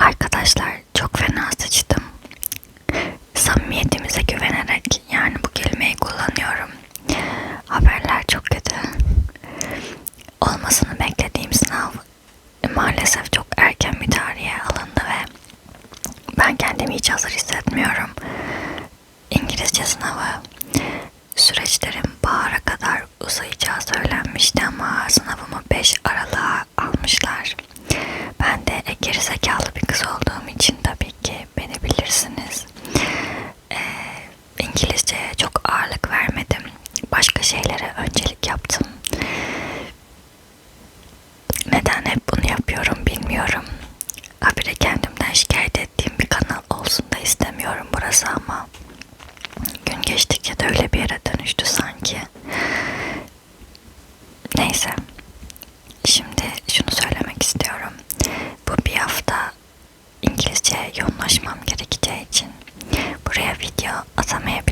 Arkadaşlar çok fena sıçtım. Samimiyetimize güvenerek yani bu kelimeyi kullanıyorum. Haberler çok kötü. Olmasını beklediğim sınav maalesef çok erken bir tarihe alındı ve ben kendimi hiç hazır hissetmiyorum. İngilizce sınavı süreçlerim bahara kadar uzayacağı söylenmişti ama sınavımı 5 Aralık'a almışlar. I'll tell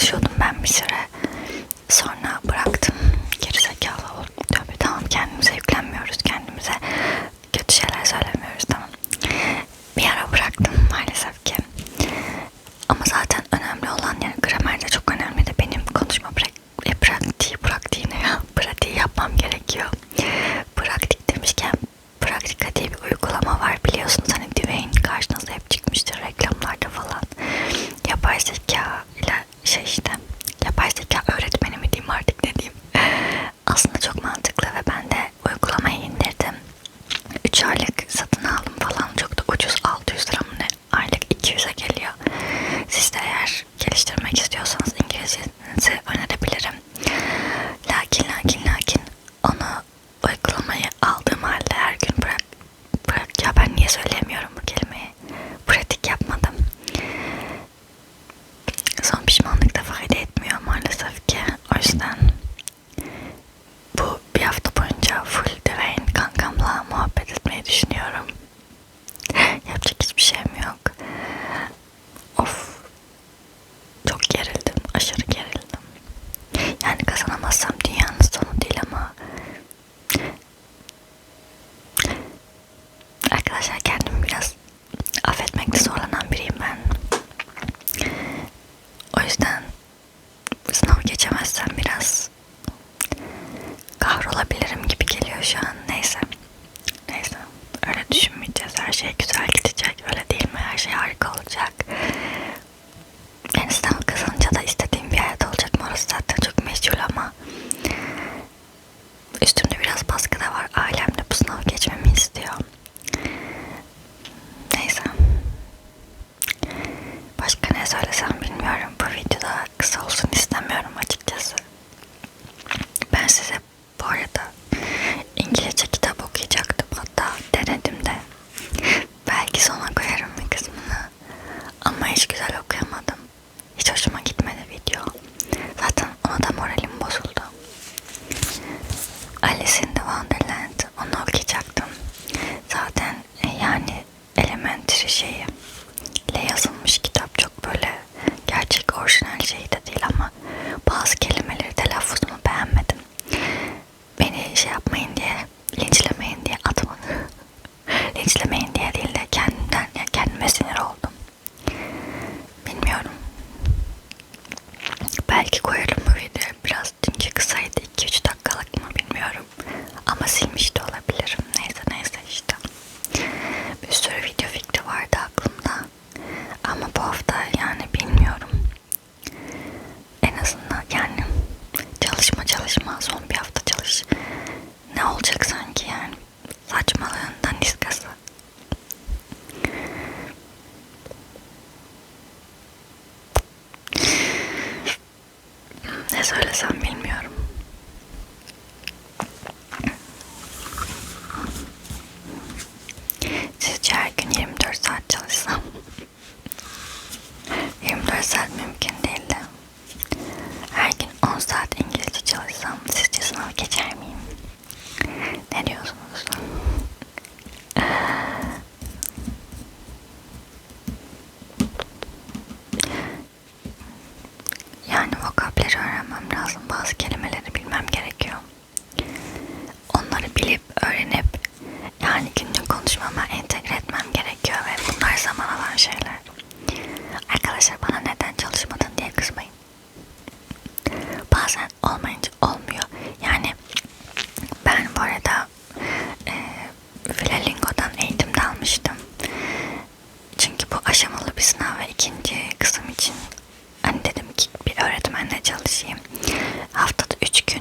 çalışıyordum ben bir süre. Sonra sola son mil. Konuşmama entegre etmem gerekiyor ve bunlar zaman alan şeyler. Arkadaşlar bana neden çalışmadın diye kızmayın. Bazen olmayınca olmuyor. Yani ben bu arada e, Filalingo'dan eğitim almıştım. Çünkü bu aşamalı bir sınav ve ikinci kısım için hani dedim ki bir öğretmenle çalışayım. Haftada 3 gün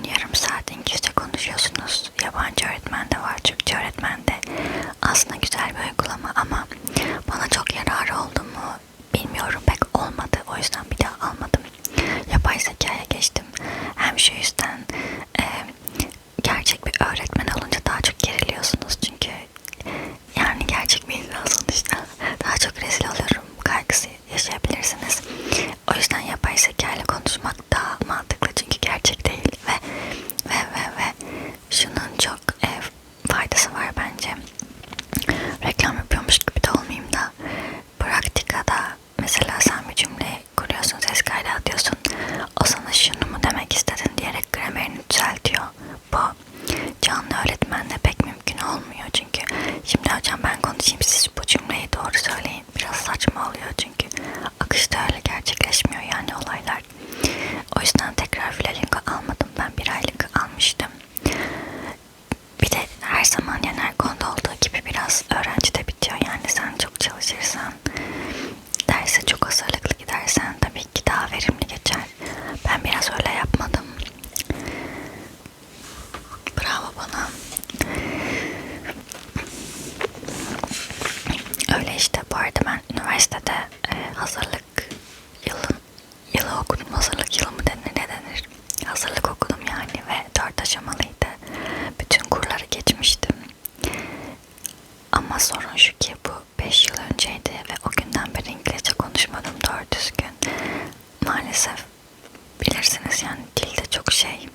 Öyle işte bu arada ben üniversitede e, hazırlık yılın yılı okudum. Hazırlık yılı mı denir ne denir? Hazırlık okudum yani ve dört aşamalıydı. Bütün kurları geçmiştim. Ama sorun şu ki bu 5 yıl önceydi ve o günden beri İngilizce konuşmadım doğru düzgün. Maalesef bilirsiniz yani dilde çok şey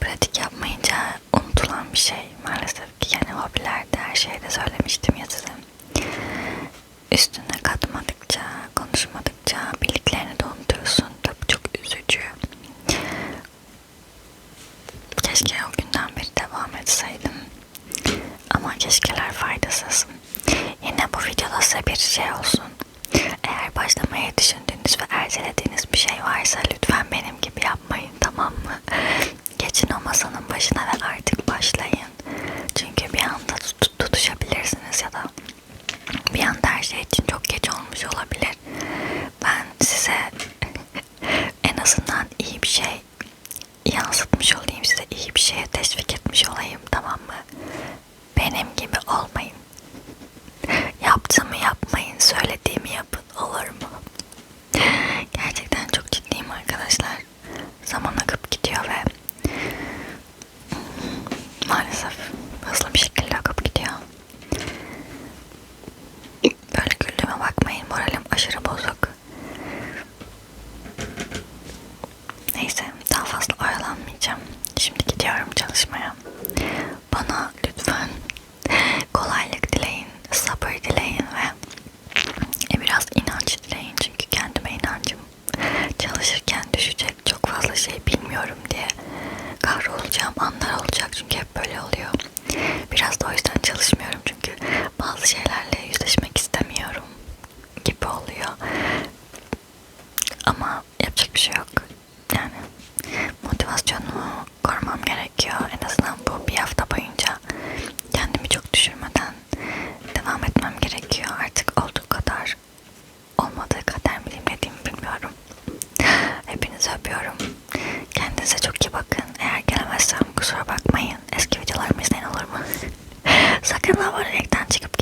pratik yapmayınca unutulan bir şey maalesef ki yani hobilerde her şeyde söylemiştim ya size. Üstüne katmadıkça, konuşmadıkça bildiklerini de unutuyorsun. Tabii çok üzücü. Keşke o günden beri devam etseydim. Ama keşkeler faydasız. Yine bu videoda size bir şey olsun. Eğer başlamayı düşündüğünüz ve ertelediğiniz bir şey varsa lütfen benim gibi yapmayın tamam mı? Geçin o masanın başına ve artık başlayın. Çünkü bir anda tut tutuşabilirsiniz ya da bir anda her şey için çok geç olmuş olabilir. Ben size en azından iyi bir şey yansıtmış olayım size iyi bir şeye teşvik etmiş olayım tamam mı? Benim gibi olmayın. Yaptığımı yapmayın, söylediğimi yapın olur mu? Gerçekten çok ciddiyim arkadaşlar. Zaman akıp gidiyor ve maalesef hızlı bir şekilde akıp gidiyor. Böyle güldüğüme bakmayın moralim aşırı bozuk. Neyse daha fazla oyalanmayacağım. Şimdi gidiyorum çalışmaya. Bana lütfen kolaylık dileyin, sabır dileyin ve e, biraz inanç dileyin. Çünkü kendime inancım çalışırken düşecek çok fazla şey bilmiyorum diye kahrolacağım anlar olacak. Çünkü hep böyle oluyor. Biraz da o yüzden çalışmıyorum çünkü bazı şeylerle yüzleşmek istemiyorum gibi oluyor. Ama yapacak bir şey yok. Yani motivasyonumu korumam gerekiyor. En azından bu bir hafta boyunca kendimi çok düşürmeden devam etmem gerekiyor. Artık olduğu kadar olmadığı kadar mı diyeyim ne diyeyim bilmiyorum. Hepinizi öpüyorum. Kendinize çok iyi bakın. Eğer gelemezsem kusura bakmayın. Eski videolarımı izleyin olur mu? Sakın abonelikten çıkıp